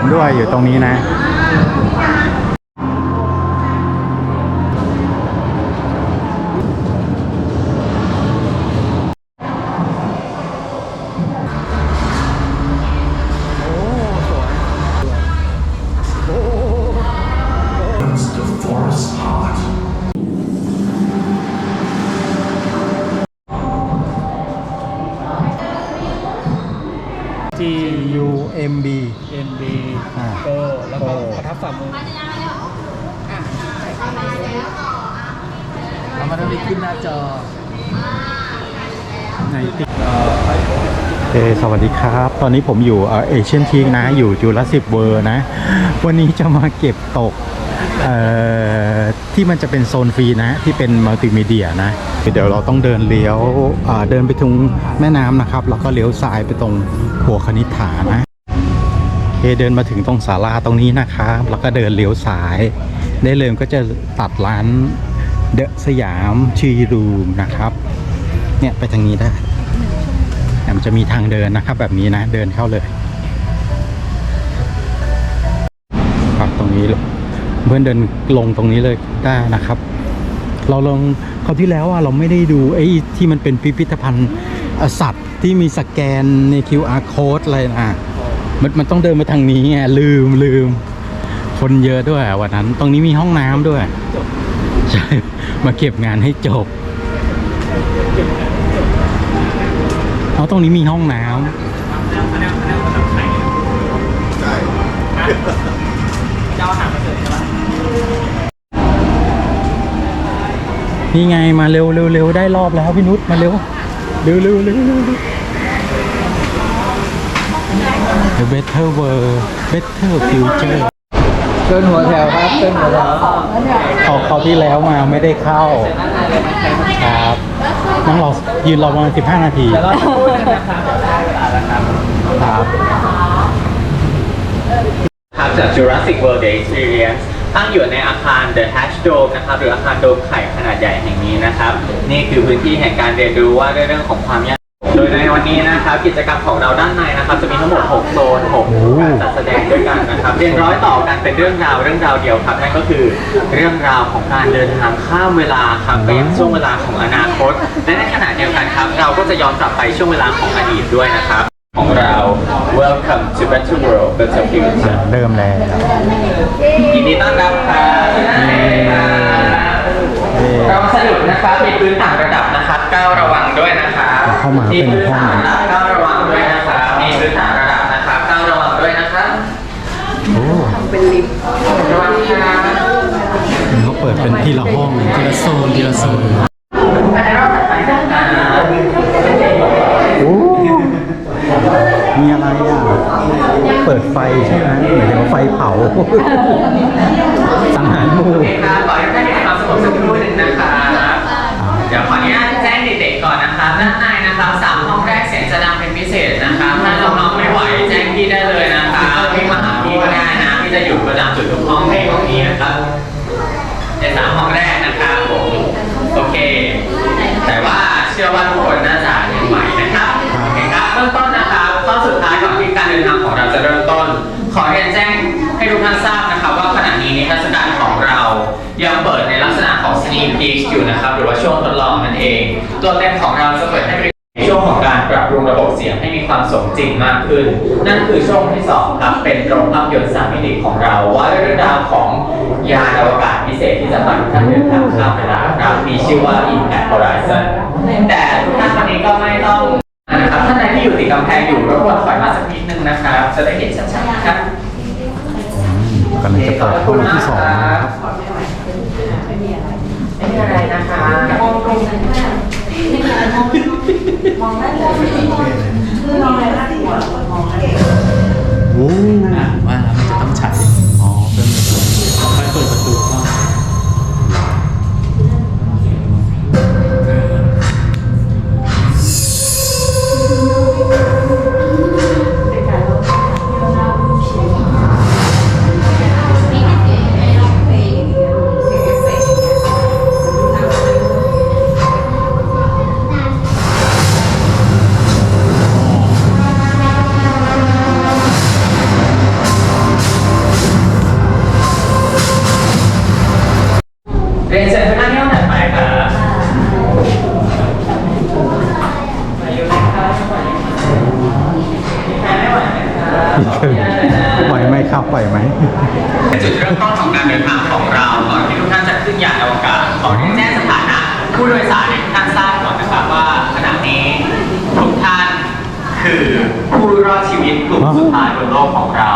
ผมด้วยอยู่ตรงนี้นะ จอในติ๊กเอสวัสดีครับ ตอนนี้ผมอยู่เอเชียนทีนะ อยู่จูราสิบเวอร์นะ วันนี้จะมาเก็บตกเอ่อที่มันจะเป็นโซนฟรีนะที่เป็นมัลติมีเดียนะ เดี๋ยวเราต้องเดินเลี้ยวเดินไปตรงแม่น้ำนะครับ แล้วก็เลี้ยวซ้ายไปตรงหัวคณิฐานะเคเดินมาถึงตรงศาลาตรงนี้นะครับ แล้วก็เดินเลี้ยวซ้าย ได้เลยก็จะตัดร้าน เดอะสยามชีรูมนะครับ เนี่ยไปทางนี้ได้มันจะมีทางเดินนะครับ แบบนี้นะเดินเข้าเลยครับตรงนี้เพื่อนเดินลงตรงนี้เลยได้นะครับ เราลองคราวที่แล้วอะเราไม่ได้ดูไอ้ที่มันเป็นพิพิธภัณฑ์สัตว์ที่มีสแกนใน QR code อะไรนะมันมันต้องเดินมาทางนี้ไงลืมลืมคนเยอะด้วยวันนั้น ตรงนี้มีห้องน้ำด้วย ใช่ มาเก็บงานให้จบเพราตรงนี้มีห้องน้ำนี่ไงมาเร็วเร็วเร็วได้รอบแล้วพี่นุชมาเร็วเร็วเร็วเร็วเร็วเร็ว The Better World Better Future เกินหัวแถวครับเกินหัวแถวเขาเขาวที่แล้วมาไม่ได้เข้าครับนั่งรอยืนรอประมาณ15นาทีแล้วก็พูดนะครับเวลาแล้วครับครับครับจาก Jurassic World The Experience ตั้งอยู่ในอาคาร The Hatch Dome นะครับ หรืออาคารโดมไข่ขนาดใหญ่แห่งนี้นะครับ นี่คือพื้นที่แห่งการเรียนรู้ว่าด้วยเรื่องของความยาก โดยในวันนี้นะครับกิจกรรมของเราด้านในนะครับ จะมีทั้งหมด 6 โซน6การจัดแสดงด้วยกันนะครับเรียนร้อยต่อกันเป็นเรื่องราวเรื่องราวเดียวครับนั่นก็คือเรื่องราวของการเดินทางข้ามเวลาครับไปยังช่วงเวลาของอนาคต และในขณะเดียวกันครับ เราก็จะย้อนกลับไปช่วงเวลาของอดีตด้วยนะครับ ของเรา Welcome to Better World Better Future เริ่มแล้วยินดีต้อนรับครับเราสรุปนะครับมีพื้นต่างระดับนะครับ ก้าวระวังด้วยนะครับเข้ามามีเป็นพื้นห้องต่างระดับก้าวระวังด้วยนะครับมีพื้นต่างระดับนะครับก้าวระวังด้วยนะครับโอ้ระวังครับเขาเปิดเป็นทีละห้องทีละโซนทีละโซนในรอบถัดไปนะครับโอ้มีอะไรอะ เปิดไฟใช่ไหมหมายถึงว่าไฟเผาสังหารหมู่โอเคครับขอให้ท่านมีความสงบสักครู่หนึ่งนะครับเดี๋ยวขออนุญาต ด้านในนะครับสามห้องแรกเสียงจะดังเป็นพิเศษนะคะถ้าน้องๆไม่ไหวแจ้งพี่ได้เลยนะคะพี่มาหาพี่ก็ได้นะพี่จะอยู่ประจำจุดทุกห้องในห้องนี้นะครับในสามห้องแรกนะครับผมโอเค แต่ว่าเชื่อว่าทุกคน อง sneak peek อยู่นะครับ หรือว่าช่วงทดลองนั่นเอง ตัวเต็มของเราจะเปิดให้บริการในช่วงของการปรับปรุงระบบเสียงให้มีความสมจริงมากขึ้น นั่นคือช่วงที่สองครับเป็นโรงภาพยนตร์สามมิติของเรา ว่าเรื่องราวของยานอวกาศพิเศษที่จะพาทุกท่านเดินทางข้ามเวลาครับมีชื่อว่า Impact Horizon แต่ทุกท่านวันนี้ก็ไม่ต้องนะครับท่านใดที่อยู่ติดกำแพงอยู่รบกวนถอยมาสักนิดนึงนะครับ จะได้เห็นชัดๆครับกำลังจะเปิดห้องที่สองนะครับ อะไรนะคะโอ้ว่ามันจะ ไหวไหมครับไหวไหมจุดเริ่มต้นของการเดินทางของเราก่อนที่ทุกท่านจะขึ้นยานอวกาศขอแจ้งสถานะผู้โดยสารให้ท่านทราบก่อนนะครับว่าขณะนี้ทุกท่านคือผู้รอดชีวิตกลุ่มสุดท้ายบนโลกของเรา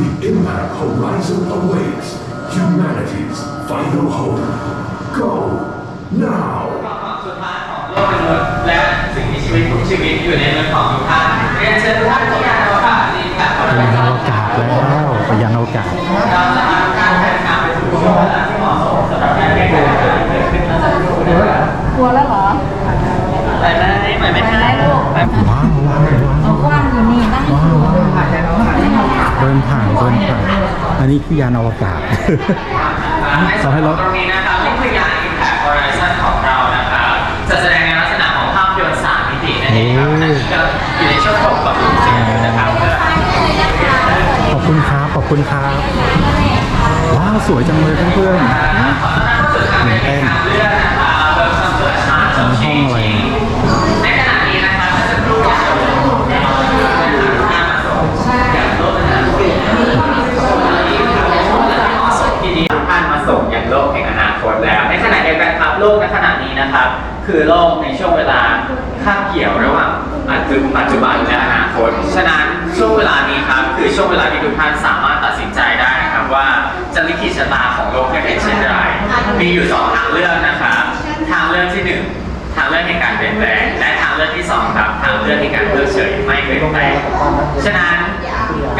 The impact horizon awaits. Humanity's final hope. Go now. ความสุดท้ายของโลกมนุษย์และสิ่งมีชีวิตทุกชีวิตอยู่ในมือของทุกท่านเรียนเชิญทุกท่านที่ยานอวกาศดีค่ะไปยังอวกาศแล้วไปยังอวกาศเราจะทำการแข่งขันไปสู่ช่วงเวลาที่เหมาะสมสำหรับการแข่งขันที่เกิดขึ้นเมื่อสักครู่นะครับกลัวแล้วเหรอไปไหมไปไหมไปได้ลูกว้าวว้าวว้าวเอากว้างอยู่นี่นั่งว้าวว้าวเดินผ่านเดินผ่านอันนี้คือยานอวกาศในส่วนของตรงนี้นะครับนี่คือยาน Impact Horizon ของเรานะครับจะแสดงในลักษณะของภาพยนตร์สามมิตินั่นเองครับขณะนี้ก็อยู่ในช่วงของกับเสียงอยู่นะครับขอบคุณครับขอบคุณครับว้าวสวยจังเลยเพื่อนขอต้อนรับเข้าสู่การเรียนการเลือกนะครับ Welcome to a Smart Zone Changing ในขณะนี้นะครับก็จะรู้ว่าเราจะพูดในเรื่องของการมาส่งอย่างโลกอนาคตที่ดีท่านมาส่งอย่างโลกแห่งอนาคตแล้ว ในขณะเดียวกันครับโลกในขณะนี้นะ คือโลกในช่วงเวลาคาบเกี่ยวระหว่างปัจจุบันและอนาคต ฉะนั้นช่วงเวลานี้ครับคือช่วงเวลาที่ทุกท่านสามารถตัดสินใจได้นะครับว่าจะลิขิตชะตาของโลกจะเป็นเช่นไร มีอยู่สองทางเลือกนะครับ ทางเลือกที่หนึ่งทางเลือกแห่งการเปลี่ยนแปลง และทางเลือกที่สองครับทางเลือกแห่งการเลือกเฉยไม่เปลี่ยนแปลง ฉะนั้น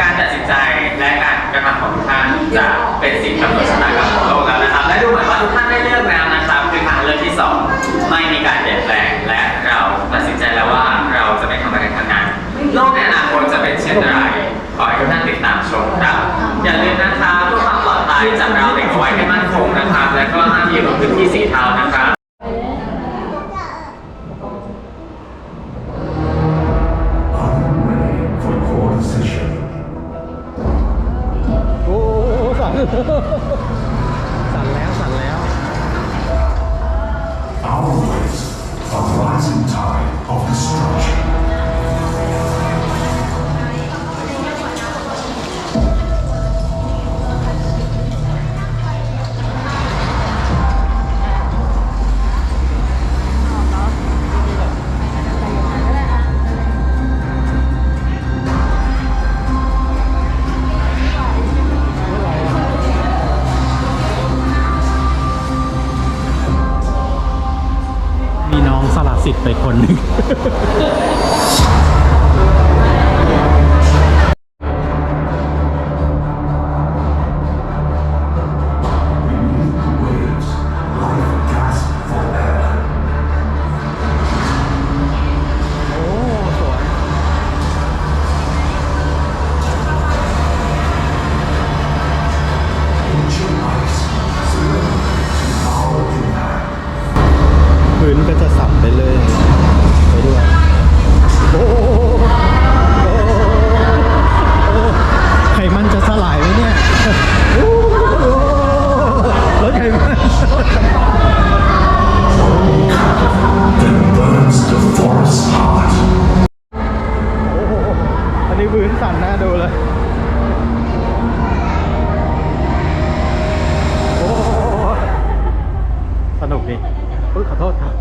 การตัดสินใจและการกระทำของทุกท่านจะเป็นสิ่งกำหนดชะตา อความปลอดภัยจับเราวเด็กเอาไว้ให้มั่นคงนะครับ และก็ห้ามยืนบนพื้นที่สีเทานะครับ Are you ready for core decision? ๆโอ้สั่น สิทธิ์ไปคนหนึ่ง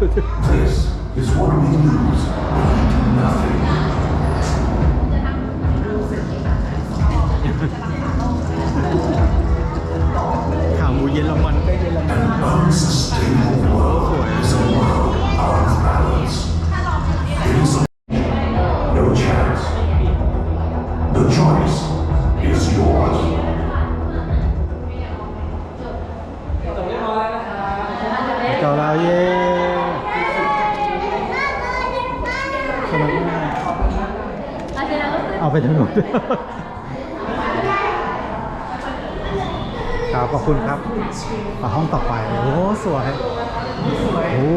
This is what we lose when we do nothing. ข่าวหมูเย็นละมันก็เย็นละมัน An unsustainable world is a world out of balance. It is no chance. The choice is yours. ไปทั้งหมดครับขอบคุณครับมาห้องต่อไป โอ้ สวย โอ้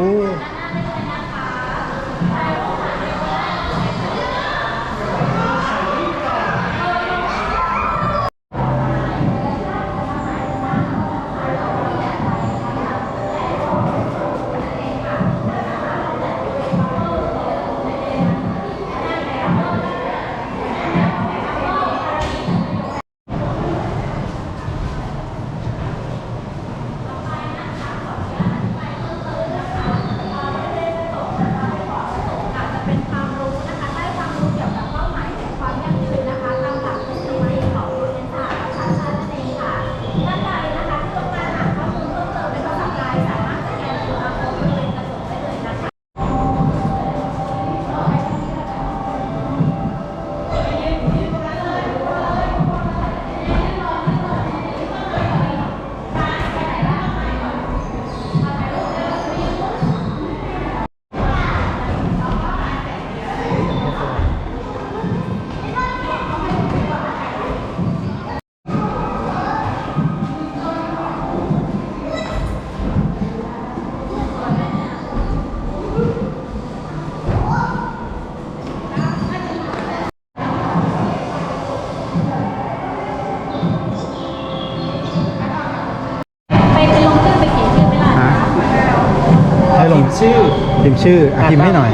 ชื่ออะพิมพ์ให้หน่อย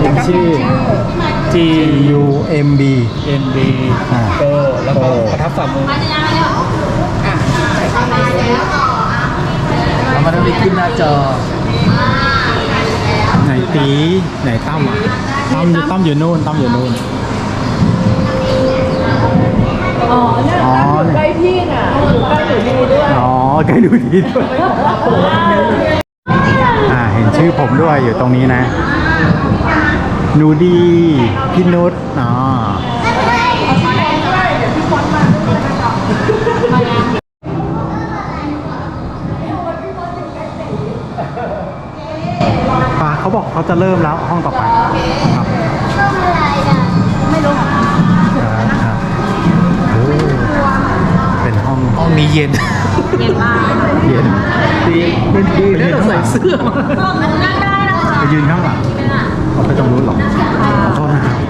พิมพ์ชื่อ G U M B N B อ่าโกแล้วก็ประทับฝ่ามือแล้วมันต้องมีขึ้นหน้าจอ ไหนตีไหนตั้มอะตั้มอยู่ตั้มอยู่นู่นตั้มอยู่นู่น อ๋อเนี่ยอ๋อใกล้พี่น่ะอยู่ใกล้หนูดีด้วย อ๋อใกล้ดูดีด้วยอ่าเห็นชื่อผมด้วยอยู่ตรงนี้นะหนูดีพี่นุชอ๋อปาเขาบอกเขาจะเริ่มแล้วห้องต่อไปครับไม่รู้ครับโอ้เป็นห้องห้องนี้เย็น เย็นมากเย็นดีเป็นดีแล้วเราใส่เสื้อมามันนั่งได้แล้วค่ะไปยืนข้างหลังเอาไปตรงนู้นหรอขอโทษนะครับ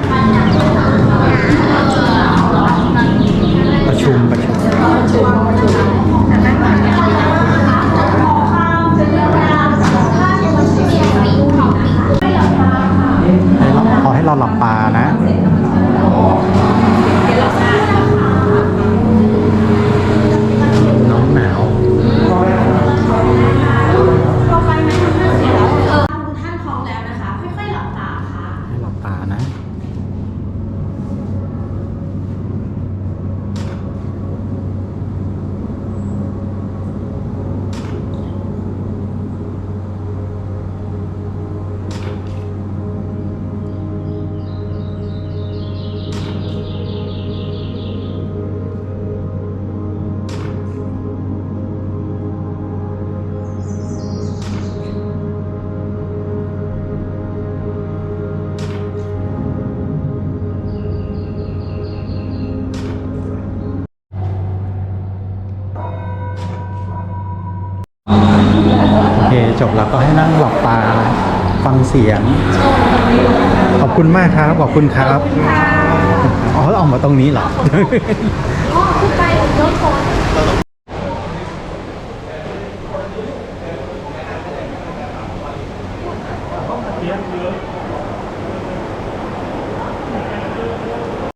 โอเคจบแล้วก็ให้นั่งหลับตาฟังเสียง ขอบคุณมากครับ ขอบคุณครับ อ๋อออกมาตรงนี้เหรอ